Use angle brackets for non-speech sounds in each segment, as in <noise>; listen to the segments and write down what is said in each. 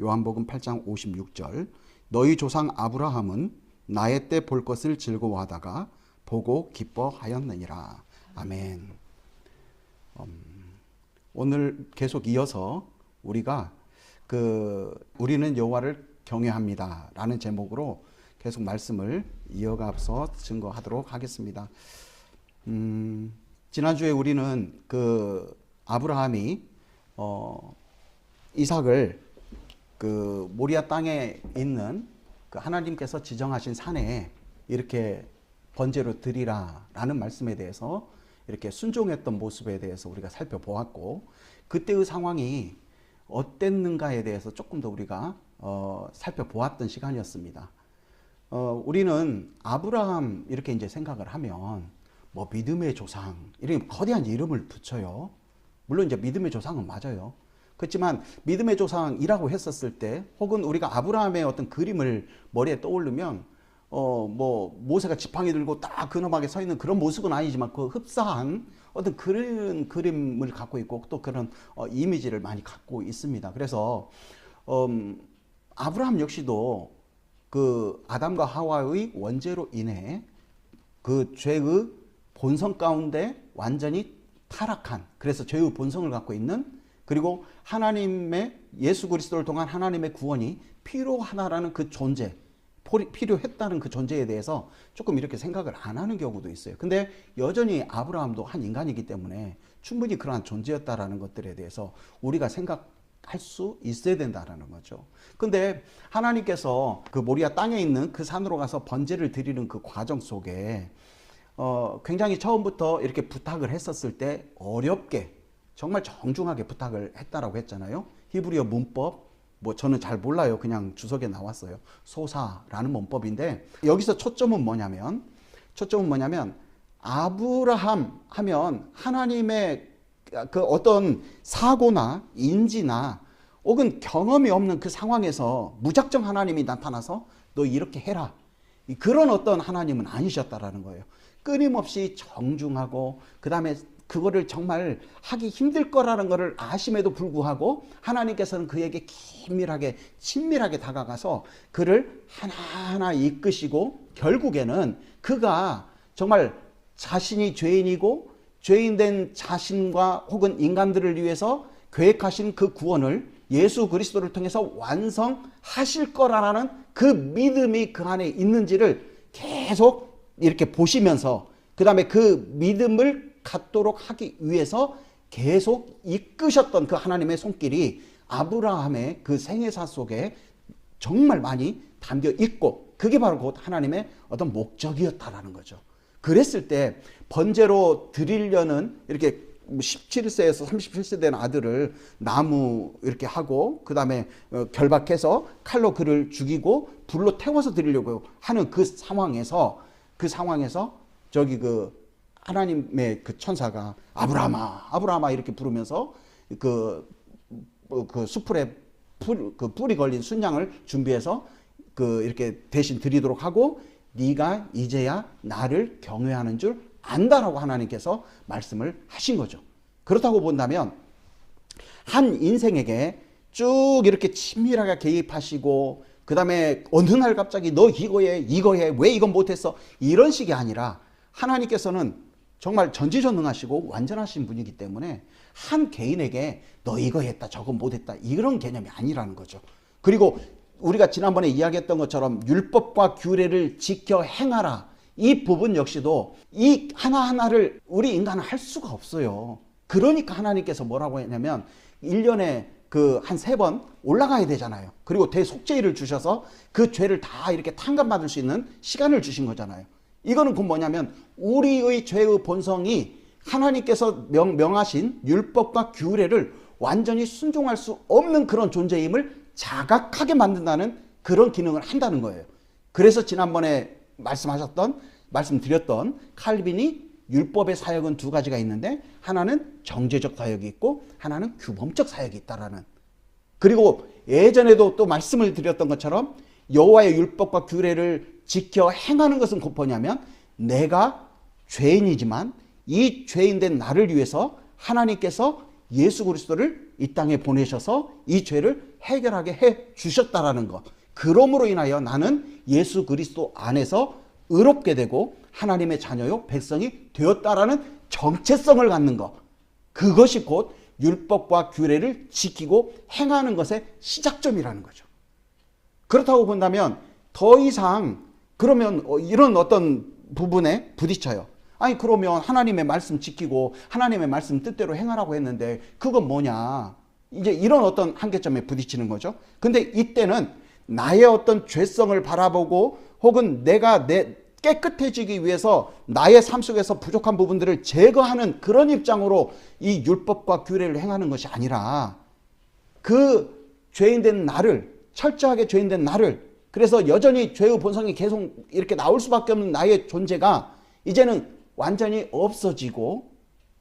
요한복음 8장 56절 너희 조상 아브라함은 나의 때 볼 것을 즐거워하다가 보고 기뻐하였느니라. 아멘. 음, 오늘 계속 이어서 우리가 그 우리는 여호와를 경외합니다라는 제목으로 계속 말씀을 이어가서 증거하도록 하겠습니다. 음, 지난주에 우리는 그 아브라함이 어, 이삭을 그 모리아 땅에 있는 그 하나님께서 지정하신 산에 이렇게 번제로 드리라라는 말씀에 대해서 이렇게 순종했던 모습에 대해서 우리가 살펴보았고 그때의 상황이 어땠는가에 대해서 조금 더 우리가 어, 살펴보았던 시간이었습니다. 어, 우리는 아브라함 이렇게 이제 생각을 하면 뭐 믿음의 조상 이렇게 거대한 이름을 붙여요. 물론 이제 믿음의 조상은 맞아요. 그렇지만 믿음의 조상이라고 했었을 때 혹은 우리가 아브라함의 어떤 그림을 머리에 떠올르면 어 뭐 모세가 지팡이 들고 딱 근엄하게 서 있는 그런 모습은 아니지만 그 흡사한 어떤 그런 그림을 갖고 있고 또 그런 어, 이미지를 많이 갖고 있습니다. 그래서 음, 아브라함 역시도 그 아담과 하와의 원죄로 인해 그 죄의 본성 가운데 완전히 타락한 그래서 죄의 본성을 갖고 있는 그리고 하나님의 예수 그리스도를 통한 하나님의 구원이 필요하다라는 그 존재 필요했다는 그 존재에 대해서 조금 이렇게 생각을 안 하는 경우도 있어요. 근데 여전히 아브라함도 한 인간이기 때문에 충분히 그러한 존재였다라는 것들에 대해서 우리가 생각 할 수 있어야 된다라는 거죠. 근데 하나님께서 그 모리아 땅에 있는 그 산으로 가서 번제를 드리는 그 과정 속에 어 굉장히 처음부터 이렇게 부탁을 했었을 때 어렵게 정말 정중하게 부탁을 했다라고 했잖아요. 히브리어 문법 뭐 저는 잘 몰라요. 그냥 주석에 나왔어요. 소사라는 문법인데 여기서 초점은 뭐냐면 초점은 뭐냐면 아브라함 하면 하나님의 그 어떤 사고나 인지나 혹은 경험이 없는 그 상황에서 무작정 하나님이 나타나서 너 이렇게 해라. 그런 어떤 하나님은 아니셨다라는 거예요. 끊임없이 정중하고 그 다음에 그거를 정말 하기 힘들 거라는 것을 아심에도 불구하고 하나님께서는 그에게 긴밀하게 친밀하게 다가가서 그를 하나하나 이끄시고 결국에는 그가 정말 자신이 죄인이고 죄인된 자신과 혹은 인간들을 위해서 계획하신 그 구원을 예수 그리스도를 통해서 완성하실 거라는 그 믿음이 그 안에 있는지를 계속 이렇게 보시면서 그 다음에 그 믿음을 갖도록 하기 위해서 계속 이끄셨던 그 하나님의 손길이 아브라함의 그 생애사 속에 정말 많이 담겨 있고 그게 바로 곧 하나님의 어떤 목적이었다라는 거죠. 그랬을 때 번제로 드리려는 이렇게 17세에서 37세 된 아들을 나무 이렇게 하고 그 다음에 결박해서 칼로 그를 죽이고 불로 태워서 드리려고 하는 그 상황에서 그 상황에서 저기 그 하나님의 그 천사가 아브라함아 아브라함아 이렇게 부르면서 그, 그 수풀에 풀, 그 뿔이 걸린 순양을 준비해서 그 이렇게 대신 드리도록 하고 네가 이제야 나를 경외하는 줄 안다라고 하나님께서 말씀을 하신 거죠. 그렇다고 본다면 한 인생에게 쭉 이렇게 친밀하게 개입하시고 그 다음에 어느 날 갑자기 너 이거 해 이거 해왜 이건 못했어 이런 식이 아니라 하나님께서는 정말 전지전능하시고 완전하신 분이기 때문에 한 개인에게 너 이거 했다 저거 못했다 이런 개념이 아니라는 거죠. 그리고 우리가 지난번에 이야기했던 것처럼 율법과 규례를 지켜 행하라 이 부분 역시도 이 하나하나를 우리 인간은 할 수가 없어요. 그러니까 하나님께서 뭐라고 했냐면 1년에 그 한 세 번 올라가야 되잖아요. 그리고 대속죄를 주셔서 그 죄를 다 이렇게 탕감받을 수 있는 시간을 주신 거잖아요. 이거는 그 뭐냐면 우리의 죄의 본성이 하나님께서 명, 명하신 율법과 규례를 완전히 순종할 수 없는 그런 존재임을 자각하게 만든다는 그런 기능을 한다는 거예요. 그래서 지난번에 말씀하셨던 말씀드렸던 칼빈이 율법의 사역은 두 가지가 있는데 하나는 정제적 사역이 있고 하나는 규범적 사역이 있다라는 그리고 예전에도 또 말씀을 드렸던 것처럼 여호와의 율법과 규례를 지켜 행하는 것은 곧 뭐냐면 내가 죄인이지만 이 죄인된 나를 위해서 하나님께서 예수 그리스도를 이 땅에 보내셔서 이 죄를 해결하게 해 주셨다라는 것. 그러므로 인하여 나는 예수 그리스도 안에서 의롭게 되고 하나님의 자녀요 백성이 되었다라는 정체성을 갖는 것. 그것이 곧 율법과 규례를 지키고 행하는 것의 시작점이라는 거죠. 그렇다고 본다면 더 이상 그러면 어, 이런 어떤 부분에 부딪혀요. 아니 그러면 하나님의 말씀 지키고 하나님의 말씀 뜻대로 행하라고 했는데 그건 뭐냐? 이제 이런 어떤 한계점에 부딪히는 거죠. 근데 이때는 나의 어떤 죄성을 바라보고 혹은 내가 내 깨끗해지기 위해서 나의 삶 속에서 부족한 부분들을 제거하는 그런 입장으로 이 율법과 규례를 행하는 것이 아니라 그 죄인된 나를 철저하게 죄인된 나를 그래서 여전히 죄의 본성이 계속 이렇게 나올 수밖에 없는 나의 존재가 이제는 완전히 없어지고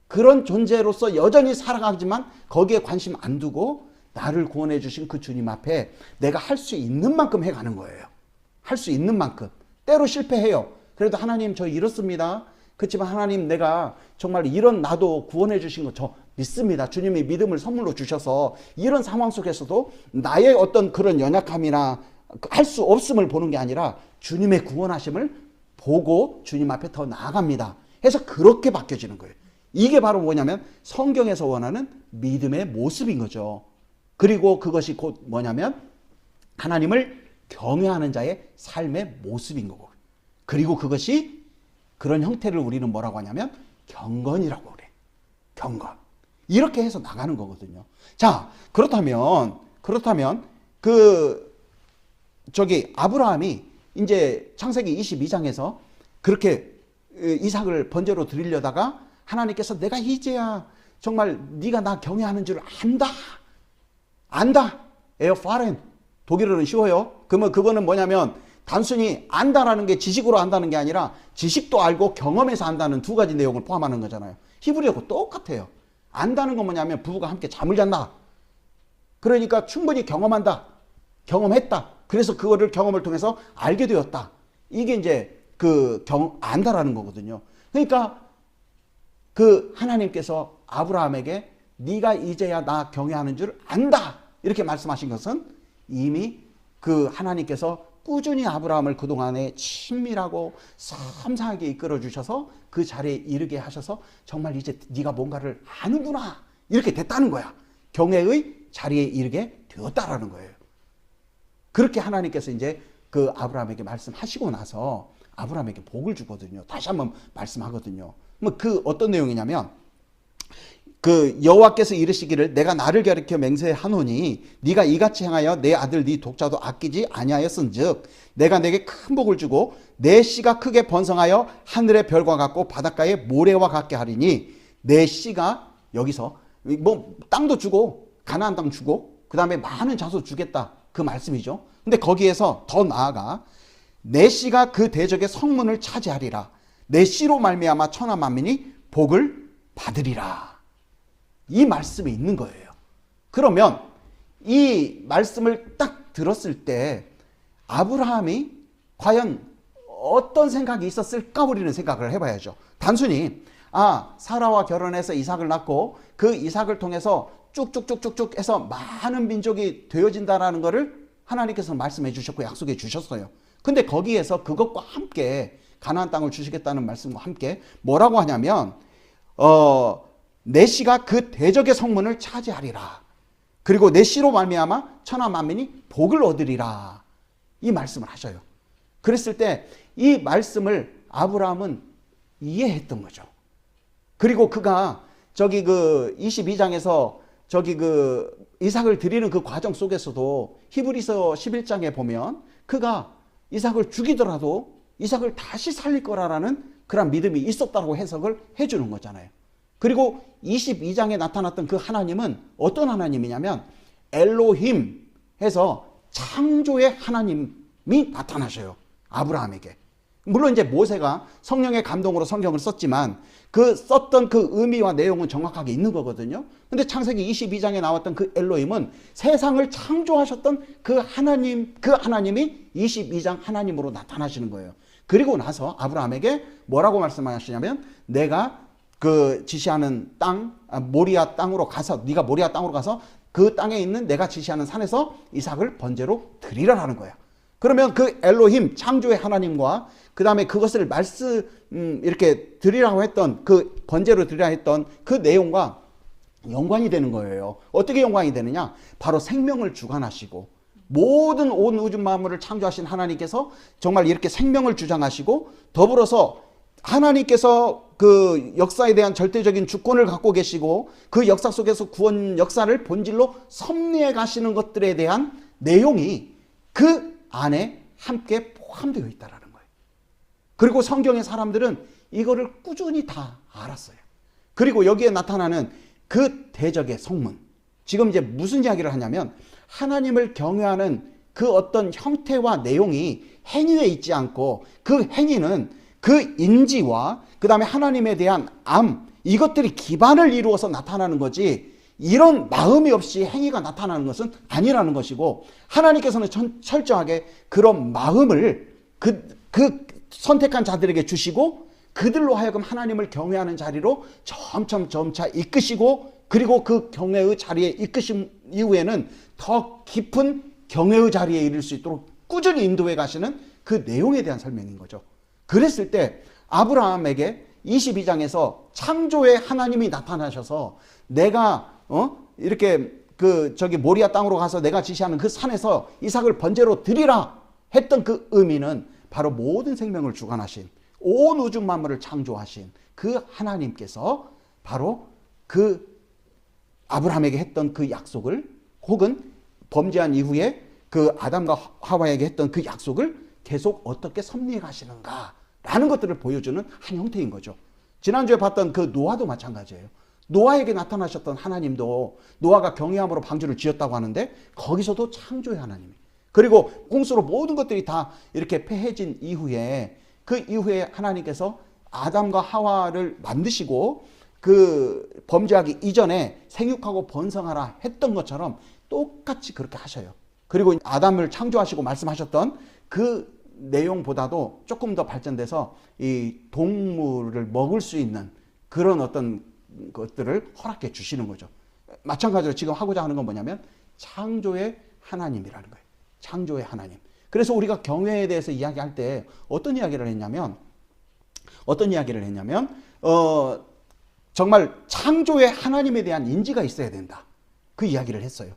그런 존재로서 여전히 살아가지만 거기에 관심 안 두고 나를 구원해 주신 그 주님 앞에 내가 할 수 있는 만큼 해가는 거예요. 할 수 있는 만큼. 때로 실패해요. 그래도 하나님 저 이렇습니다. 그렇지만 하나님 내가 정말 이런 나도 구원해 주신 거 저 믿습니다. 주님이 믿음을 선물로 주셔서 이런 상황 속에서도 나의 어떤 그런 연약함이나 할 수 없음을 보는 게 아니라 주님의 구원하심을 보고 주님 앞에 더 나아갑니다. 해서 그렇게 바뀌어지는 거예요. 이게 바로 뭐냐면 성경에서 원하는 믿음의 모습인 거죠. 그리고 그것이 곧 뭐냐면 하나님을 경외하는 자의 삶의 모습인 거고. 그리고 그것이 그런 형태를 우리는 뭐라고 하냐면 경건이라고 그래. 경건. 이렇게 해서 나가는 거거든요. 자, 그렇다면 그렇다면 그 저기 아브라함이 이제 창세기 22장에서 그렇게 이삭을 번제로 드리려다가 하나님께서 내가 이제야 정말 네가 나 경외하는 줄 안다. 안다. 에어파렌. 독일어는 쉬워요. 그러면 그거는 뭐냐면 단순히 안다라는 게 지식으로 안다는 게 아니라 지식도 알고 경험해서 안다는 두 가지 내용을 포함하는 거잖아요. 히브리어고 똑같아요. 안다는 건 뭐냐면 부부가 함께 잠을 잔다. 그러니까 충분히 경험한다. 경험했다. 그래서 그거를 경험을 통해서 알게 되었다. 이게 이제 그 경, 안다라는 거거든요. 그러니까 그 하나님께서 아브라함에게 네가 이제야 나 경외하는 줄 안다. 이렇게 말씀하신 것은 이미 그 하나님께서 꾸준히 아브라함을 그동안에 친밀하고 섬상하게 이끌어 주셔서 그 자리에 이르게 하셔서 정말 이제 네가 뭔가를 아는구나. 이렇게 됐다는 거야. 경외의 자리에 이르게 되었다라는 거예요. 그렇게 하나님께서 이제 그 아브라함에게 말씀하시고 나서 아브라함에게 복을 주거든요. 다시 한번 말씀하거든요. 뭐그 어떤 내용이냐면 그 여호와께서 이르시기를 내가 나를 가리켜 맹세하노니 네가 이같이 행하여 내 아들 네 독자도 아끼지 아니하였은즉 내가 내게 큰 복을 주고 내 씨가 크게 번성하여 하늘의 별과 같고 바닷가의 모래와 같게 하리니 내 씨가 여기서 뭐 땅도 주고 가나안 땅 주고 그다음에 많은 자손 주겠다 그 말씀이죠. 근데 거기에서 더 나아가 내 씨가 그 대적의 성문을 차지하리라. 내 씨로 말미암아 천하 만민이 복을 받으리라. 이 말씀이 있는 거예요. 그러면 이 말씀을 딱 들었을 때 아브라함이 과연 어떤 생각이 있었을까 우리는 생각을 해봐야죠. 단순히 아 사라와 결혼해서 이삭을 낳고 그 이삭을 통해서 쭉쭉쭉쭉쭉 해서 많은 민족이 되어진다라는 것을 하나님께서 말씀해 주셨고 약속해 주셨어요. 근데 거기에서 그것과 함께 가나안 땅을 주시겠다는 말씀과 함께 뭐라고 하냐면 어 내시가 그 대적의 성문을 차지하리라. 그리고 내시로 말미암아 천하 만민이 복을 얻으리라. 이 말씀을 하셔요. 그랬을 때 이 말씀을 아브라함은 이해했던 거죠. 그리고 그가 저기 그 22장에서 저기 그 이삭을 드리는 그 과정 속에서도 히브리서 11장에 보면 그가 이삭을 죽이더라도 이삭을 다시 살릴 거라라는 그런 믿음이 있었다고 해석을 해주는 거잖아요. 그리고 22장에 나타났던 그 하나님은 어떤 하나님이냐면 엘로힘 해서 창조의 하나님이 나타나셔요. 아브라함에게. 물론 이제 모세가 성령의 감동으로 성경을 썼지만 그 썼던 그 의미와 내용은 정확하게 있는 거거든요. 근데 창세기 22장에 나왔던 그 엘로힘은 세상을 창조하셨던 그 하나님, 그 하나님이 22장 하나님으로 나타나시는 거예요. 그리고 나서 아브라함에게 뭐라고 말씀하시냐면 내가 그 지시하는 땅 아, 모리아 땅으로 가서 네가 모리아 땅으로 가서 그 땅에 있는 내가 지시하는 산에서 이삭을 번제로 드리라라는 거야. 그러면 그 엘로힘 창조의 하나님과 그 다음에 그것을 말씀 음, 이렇게 드리라고 했던 그 번제로 드리라 했던 그 내용과 연관이 되는 거예요. 어떻게 연관이 되느냐? 바로 생명을 주관하시고 모든 온 우주 만물을 창조하신 하나님께서 정말 이렇게 생명을 주장하시고 더불어서 하나님께서 그 역사에 대한 절대적인 주권을 갖고 계시고 그 역사 속에서 구원 역사를 본질로 섭리해 가시는 것들에 대한 내용이 그 안에 함께 포함되어 있다라는 거예요. 그리고 성경의 사람들은 이거를 꾸준히 다 알았어요. 그리고 여기에 나타나는 그 대적의 성문. 지금 이제 무슨 이야기를 하냐면 하나님을 경외하는 그 어떤 형태와 내용이 행위에 있지 않고 그 행위는 그 인지와 그 다음에 하나님에 대한 암, 이것들이 기반을 이루어서 나타나는 거지 이런 마음이 없이 행위가 나타나는 것은 아니라는 것이고 하나님께서는 천- 철저하게 그런 마음을 그, 그 선택한 자들에게 주시고 그들로 하여금 하나님을 경외하는 자리로 점점 점차 이끄시고 그리고 그 경외의 자리에 이끄신 이후에는 더 깊은 경외의 자리에 이를 수 있도록 꾸준히 인도해 가시는 그 내용에 대한 설명인 거죠. 그랬을 때 아브라함에게 22장에서 창조의 하나님이 나타나셔서 내가 어 이렇게 그 저기 모리아 땅으로 가서 내가 지시하는 그 산에서 이삭을 번제로 드리라 했던 그 의미는 바로 모든 생명을 주관하신 온 우주 만물을 창조하신 그 하나님께서 바로 그 아브라함에게 했던 그 약속을 혹은 범죄한 이후에 그 아담과 하와에게 했던 그 약속을 계속 어떻게 섭리해 가시는가라는 것들을 보여주는 한 형태인 거죠. 지난주에 봤던 그 노아도 마찬가지예요. 노아에게 나타나셨던 하나님도 노아가 경외함으로 방주를 지었다고 하는데 거기서도 창조의 하나님이 그리고 홍수로 모든 것들이 다 이렇게 폐해진 이후에 그 이후에 하나님께서 아담과 하와를 만드시고 그 범죄하기 이전에 생육하고 번성하라 했던 것처럼 똑같이 그렇게 하셔요. 그리고 아담을 창조하시고 말씀하셨던 그 내용보다도 조금 더 발전돼서 이 동물을 먹을 수 있는 그런 어떤 것들을 허락해 주시는 거죠. 마찬가지로 지금 하고자 하는 건 뭐냐면 창조의 하나님이라는 거예요. 창조의 하나님. 그래서 우리가 경외에 대해서 이야기할 때 어떤 이야기를 했냐면 어떤 이야기를 했냐면 어 정말 창조의 하나님에 대한 인지가 있어야 된다. 그 이야기를 했어요.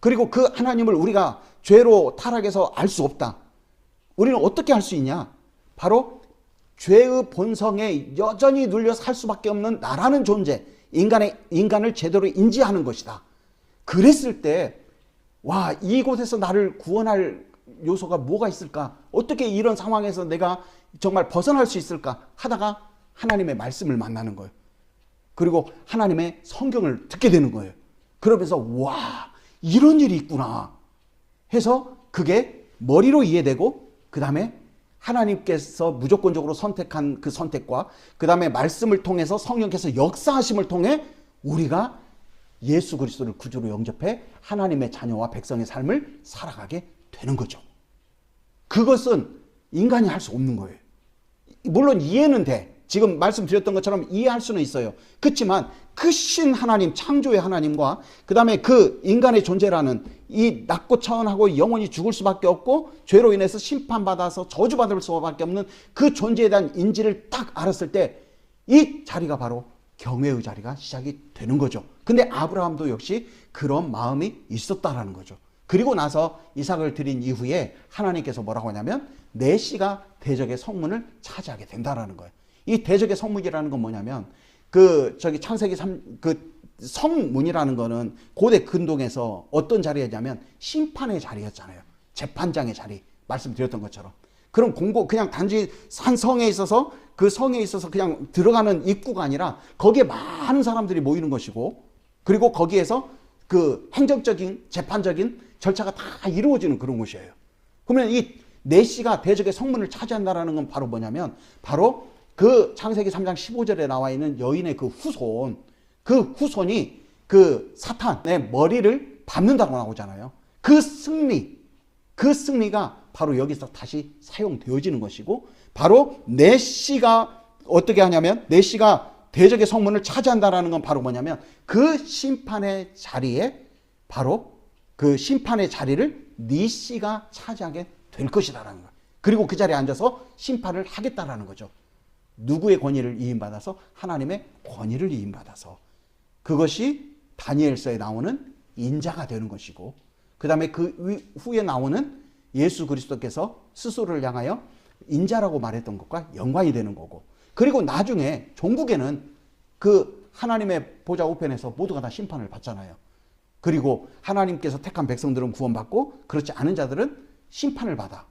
그리고 그 하나님을 우리가 죄로 타락해서 알 수 없다. 우리는 어떻게 할 수 있냐? 바로 죄의 본성에 여전히 눌려 살 수밖에 없는 나라는 존재, 인간의 인간을 제대로 인지하는 것이다. 그랬을 때, 와 이곳에서 나를 구원할 요소가 뭐가 있을까? 어떻게 이런 상황에서 내가 정말 벗어날 수 있을까? 하다가 하나님의 말씀을 만나는 거예요. 그리고 하나님의 성경을 듣게 되는 거예요. 그러면서 와 이런 일이 있구나 해서 그게 머리로 이해되고 그 다음에 하나님께서 무조건적으로 선택한 그 선택과 그 다음에 말씀을 통해서 성령께서 역사하심을 통해 우리가 예수 그리스도를 구주로 영접해 하나님의 자녀와 백성의 삶을 살아가게 되는 거죠. 그것은 인간이 할 수 없는 거예요. 물론 이해는 돼. 지금 말씀드렸던 것처럼 이해할 수는 있어요. 그렇지만 크신 하나님, 창조의 하나님과 그 다음에 그 인간의 존재라는 이 낮고 차원하고 영원히 죽을 수밖에 없고 죄로 인해서 심판받아서 저주받을 수밖에 없는 그 존재에 대한 인지를 딱 알았을 때 이 자리가 바로 경외의 자리가 시작이 되는 거죠. 근데 아브라함도 역시 그런 마음이 있었다라는 거죠. 그리고 나서 이삭을 드린 이후에 하나님께서 뭐라고 하냐면 내 씨가 대적의 성문을 차지하게 된다라는 거예요. 이 대적의 성문이라는 건 뭐냐면 그 저기 창세기 3그 성문이라는 거는 고대 근동에서 어떤 자리였냐면 심판의 자리였잖아요. 재판장의 자리 말씀드렸던 것처럼. 그럼 공고 그냥 단지 한 성에 있어서 그 성에 있어서 그냥 들어가는 입구가 아니라 거기에 많은 사람들이 모이는 것이고 그리고 거기에서 그 행정적인 재판적인 절차가 다 이루어지는 그런 곳이에요. 그러면 이 네시가 대적의 성문을 차지한다라는 건 바로 뭐냐면 바로 그 창세기 3장 15절에 나와 있는 여인의 그 후손 그 후손이 그 사탄의 머리를 밟는다고 나오잖아요. 그 승리 그 승리가 바로 여기서 다시 사용되어지는 것이고 바로 네시가 어떻게 하냐면 네시가 대적의 성문을 차지한다라는 건 바로 뭐냐면 그 심판의 자리에 바로 그 심판의 자리를 네 씨가 차지하게 될 것이다라는 거예요. 그리고 그 자리에 앉아서 심판을 하겠다라는 거죠. 누구의 권위를 이임받아서 하나님의 권위를 이임받아서 그것이 다니엘서에 나오는 인자가 되는 것이고 그다음에 그 위- 후에 나오는 예수 그리스도께서 스스로를 향하여 인자라고 말했던 것과 연관이 되는 거고 그리고 나중에 종국에는 그 하나님의 보좌 우편에서 모두가 다 심판을 받잖아요. 그리고 하나님께서 택한 백성들은 구원받고 그렇지 않은 자들은 심판을 받아.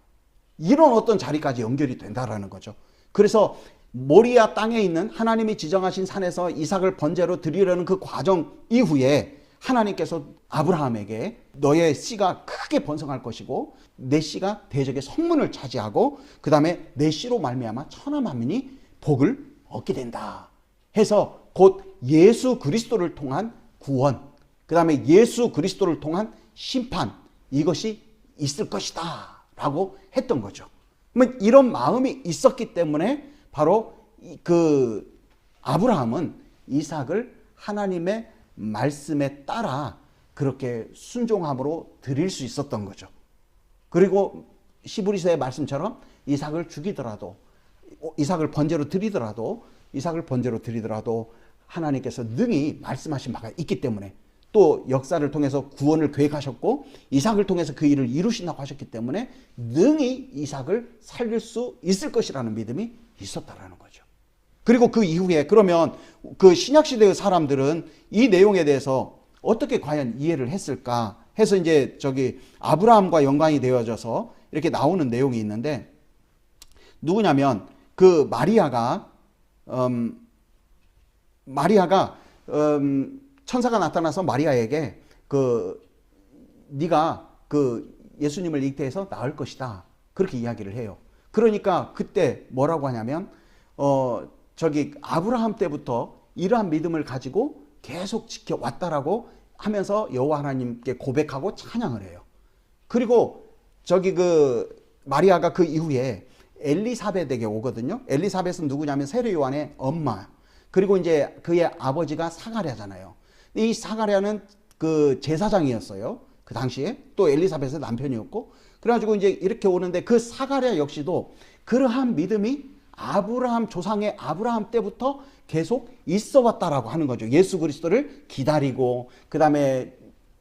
이런 어떤 자리까지 연결이 된다라는 거죠. 그래서 모리아 땅에 있는 하나님이 지정하신 산에서 이삭을 번제로 드리려는 그 과정 이후에 하나님께서 아브라함에게 너의 씨가 크게 번성할 것이고 내 씨가 대적의 성문을 차지하고 그 다음에 내 씨로 말미암아 천하 만민이 복을 얻게 된다. 해서 곧 예수 그리스도를 통한 구원, 그 다음에 예수 그리스도를 통한 심판 이것이 있을 것이다. 라고 했던 거죠. 이런 마음이 있었기 때문에 바로 이- 그 아브라함은 이삭을 하나님의 말씀에 따라 그렇게 순종함으로 드릴 수 있었던 거죠. 그리고 시브리서의 말씀처럼 이삭을 죽이더라도 이삭을 번제로 드리더라도 이삭을 번제로 드리더라도 하나님께서 능히 말씀하신 바가 있기 때문에 또 역사를 통해서 구원을 계획하셨고 이삭을 통해서 그 일을 이루신다고 하셨기 때문에 능히 이삭을 살릴 수 있을 것이라는 믿음이 있었다라는 거죠. 그리고 그 이후에 그러면 그 신약 시대의 사람들은 이 내용에 대해서 어떻게 과연 이해를 했을까 해서 이제 저기 아브라함과 연관이 되어져서 이렇게 나오는 내용이 있는데 누구냐면 그 마리아가 음, 마리아가 음, 천사가 나타나서 마리아에게 그 네가 그 예수님을 잉태해서 낳을 것이다 그렇게 이야기를 해요. 그러니까 그때 뭐라고 하냐면 어 저기 아브라함 때부터 이러한 믿음을 가지고 계속 지켜왔다라고 하면서 여호와 하나님께 고백하고 찬양을 해요. 그리고 저기 그 마리아가 그 이후에 엘리사벳에게 오거든요. 엘리사벳은 누구냐면 세례 요한의 엄마. 그리고 이제 그의 아버지가 사가랴잖아요. 이 사가랴는 그 제사장이었어요. 그 당시에 또 엘리사벳의 남편이었고 그래가지고 이제 이렇게 오는데 그 사가랴 역시도 그러한 믿음이 아브라함 조상의 아브라함 때부터 계속 있어 왔다라고 하는 거죠. 예수 그리스도를 기다리고 그다음에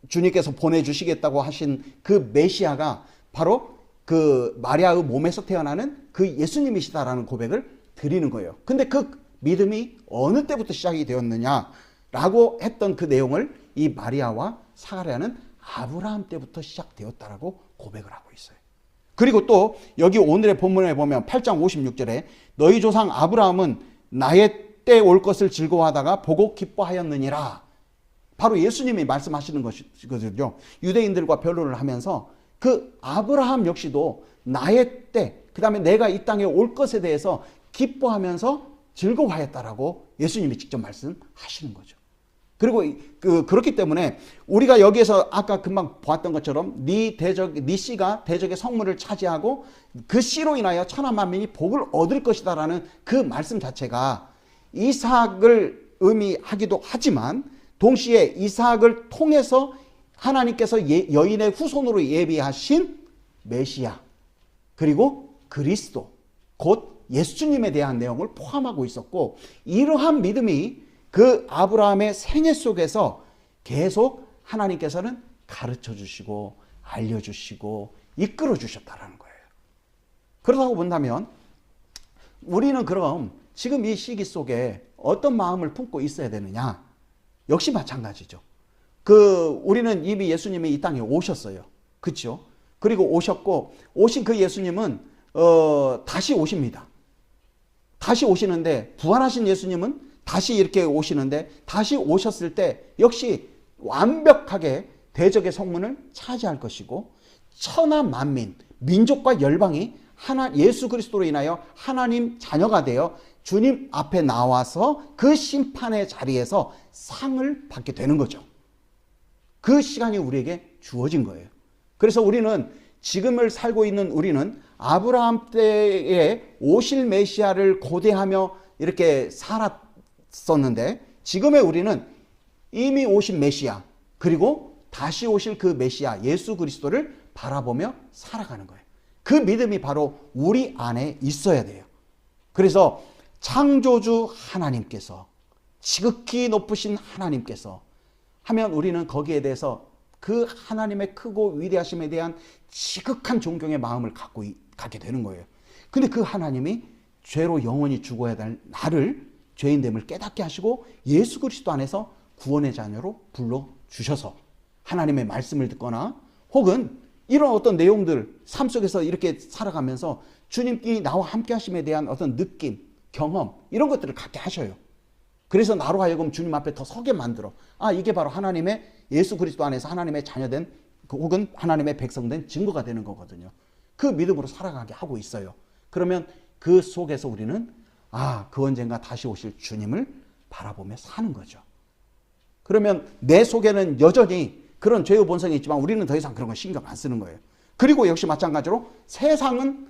주님께서 보내 주시겠다고 하신 그 메시아가 바로 그 마리아의 몸에서 태어나는 그 예수님이시다라는 고백을 드리는 거예요. 근데 그 믿음이 어느 때부터 시작이 되었느냐 라고 했던 그 내용을 이 마리아와 사가랴는 아브라함 때부터 시작되었다라고 고백을 하고 있어요. 그리고 또 여기 오늘의 본문에 보면 8장 56절에 너희 조상 아브라함은 나의 때 올 것을 즐거워하다가 보고 기뻐하였느니라. 바로 예수님이 말씀하시는 것이거든요. 유대인들과 변론을 하면서 그 아브라함 역시도 나의 때, 그 다음에 내가 이 땅에 올 것에 대해서 기뻐하면서 즐거워하였다라고 예수님이 직접 말씀하시는 거죠. 그리고 이- 그 그렇기 때문에 우리가 여기에서 아까 금방 보았던 것처럼 네 대적 네 씨가 대적의 성물을 차지하고 그 씨로 인하여 천하 만민이 복을 얻을 것이다라는 그 말씀 자체가 이삭을 의미하기도 하지만 동시에 이삭을 통해서 하나님께서 예- 여인의 후손으로 예비하신 메시아 그리고 그리스도 곧 예수님에 대한 내용을 포함하고 있었고 이러한 믿음이 그 아브라함의 생애 속에서 계속 하나님께서는 가르쳐 주시고 알려 주시고 이끌어 주셨다라는 거예요. 그러다고 본다면 우리는 그럼 지금 이 시기 속에 어떤 마음을 품고 있어야 되느냐? 역시 마찬가지죠. 그 우리는 이미 예수님이 이 땅에 오셨어요. 그렇죠? 그리고 오셨고 오신 그 예수님은 어 다시 오십니다. 다시 오시는데 부활하신 예수님은 다시 이렇게 오시는데 다시 오셨을 때 역시 완벽하게 대적의 성문을 차지할 것이고 천하 만민 민족과 열방이 하나 예수 그리스도로 인하여 하나님 자녀가 되어 주님 앞에 나와서 그 심판의 자리에서 상을 받게 되는 거죠. 그 시간이 우리에게 주어진 거예요. 그래서 우리는 지금을 살고 있는 우리는 아브라함 때에 오실 메시아를 고대하며 이렇게 살았 있었는데 지금의 우리는 이미 오신 메시아 그리고 다시 오실 그 메시아 예수 그리스도를 바라보며 살아가는 거예요. 그 믿음이 바로 우리 안에 있어야 돼요. 그래서 창조주 하나님께서 지극히 높으신 하나님께서 하면 우리는 거기에 대해서 그 하나님의 크고 위대하심에 대한 지극한 존경의 마음을 갖고 이- 갖게 되는 거예요. 근데 그 하나님이 죄로 영원히 죽어야 될 나를 죄인됨을 깨닫게 하시고 예수 그리스도 안에서 구원의 자녀로 불러 주셔서 하나님의 말씀을 듣거나 혹은 이런 어떤 내용들 삶 속에서 이렇게 살아가면서 주님께 나와 함께 하심에 대한 어떤 느낌, 경험 이런 것들을 갖게 하셔요. 그래서 나로 하여금 주님 앞에 더 서게 만들어. 아, 이게 바로 하나님의 예수 그리스도 안에서 하나님의 자녀된 그 혹은 하나님의 백성된 증거가 되는 거거든요. 그 믿음으로 살아가게 하고 있어요. 그러면 그 속에서 우리는 아, 그 언젠가 다시 오실 주님을 바라보며 사는 거죠. 그러면 내 속에는 여전히 그런 죄의 본성이 있지만 우리는 더 이상 그런 거 신경 안 쓰는 거예요. 그리고 역시 마찬가지로 세상은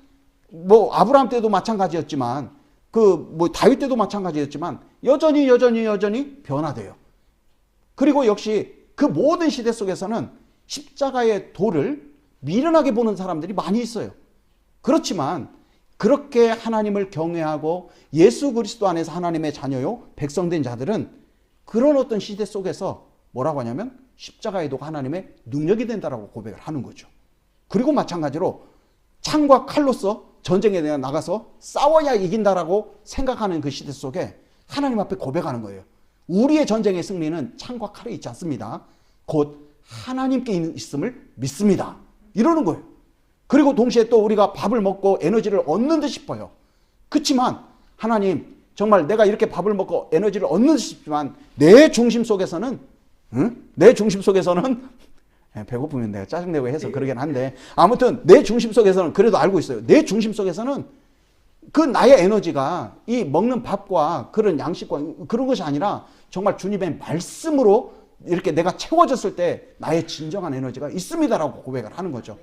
뭐 아브라함 때도 마찬가지였지만 그 뭐 다윗 때도 마찬가지였지만 여전히 여전히 여전히 변화돼요. 그리고 역시 그 모든 시대 속에서는 십자가의 도를 미련하게 보는 사람들이 많이 있어요. 그렇지만 그렇게 하나님을 경외하고 예수 그리스도 안에서 하나님의 자녀요 백성된 자들은 그런 어떤 시대 속에서 뭐라고 하냐면 십자가의 도가 하나님의 능력이 된다라고 고백을 하는 거죠. 그리고 마찬가지로 창과 칼로서 전쟁에 대해 나가서 싸워야 이긴다라고 생각하는 그 시대 속에 하나님 앞에 고백하는 거예요. 우리의 전쟁의 승리는 창과 칼에 있지 않습니다. 곧 하나님께 있음을 믿습니다. 이러는 거예요. 그리고 동시에 또 우리가 밥을 먹고 에너지를 얻는 듯 싶어요. 그렇지만 하나님 정말 내가 이렇게 밥을 먹고 에너지를 얻는 듯 싶지만 내 중심 속에서는 응? 내 중심 속에서는 <laughs> 예, 배고프면 내가 짜증내고 해서 그러긴 한데 아무튼 내 중심 속에서는 그래도 알고 있어요. 내 중심 속에서는 그 나의 에너지가 이 먹는 밥과 그런 양식과 그런 것이 아니라 정말 주님의 말씀으로 이렇게 내가 채워졌을 때 나의 진정한 에너지가 있습니다라고 고백을 하는 거죠.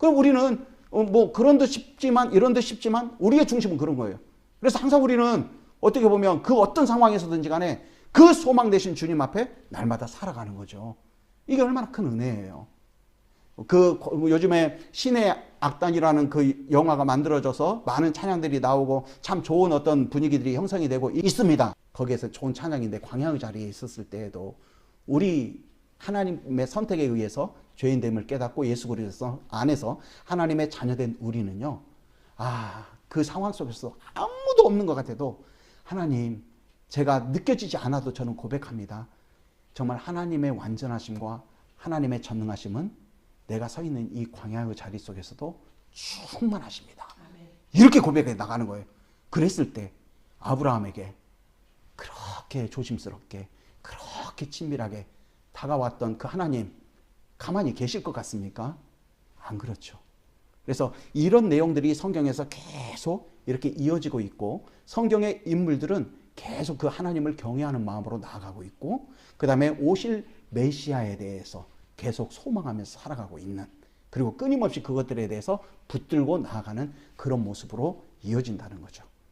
그럼 우리는 어, 뭐 그런 듯 싶지만 이런 듯 싶지만 우리의 중심은 그런 거예요. 그래서 항상 우리는 어떻게 보면 그 어떤 상황에서든지 간에 그 소망 되신 주님 앞에 날마다 살아가는 거죠. 이게 얼마나 큰 은혜예요. 그 요즘에 신의 악단이라는 그 영화가 만들어져서 많은 찬양들이 나오고 참 좋은 어떤 분위기들이 형성이 되고 있습니다. 거기에서 좋은 찬양인데 광야의 자리에 있었을 때에도 우리 하나님의 선택에 의해서 죄인됨을 깨닫고 예수 그리스도 안에서 하나님의 자녀된 우리는요. 아, 그 상황 속에서 아무도 없는 것 같아도 하나님 제가 느껴지지 않아도 저는 고백합니다. 정말 하나님의 완전하심과 하나님의 전능하심은 내가 서 있는 이 광야의 자리 속에서도 충만하십니다. 이렇게 고백해 나가는 거예요. 그랬을 때 아브라함에게 그렇게 조심스럽게 그렇게 친밀하게 다가왔던 그 하나님 가만히 계실 것 같습니까? 안 그렇죠. 그래서 이런 내용들이 성경에서 계속 이렇게 이어지고 있고 성경의 인물들은 계속 그 하나님을 경외하는 마음으로 나아가고 있고 그 다음에 오실 메시아에 대해서 계속 소망하면서 살아가고 있는 그리고 끊임없이 그것들에 대해서 붙들고 나아가는 그런 모습으로 이어진다는 거죠.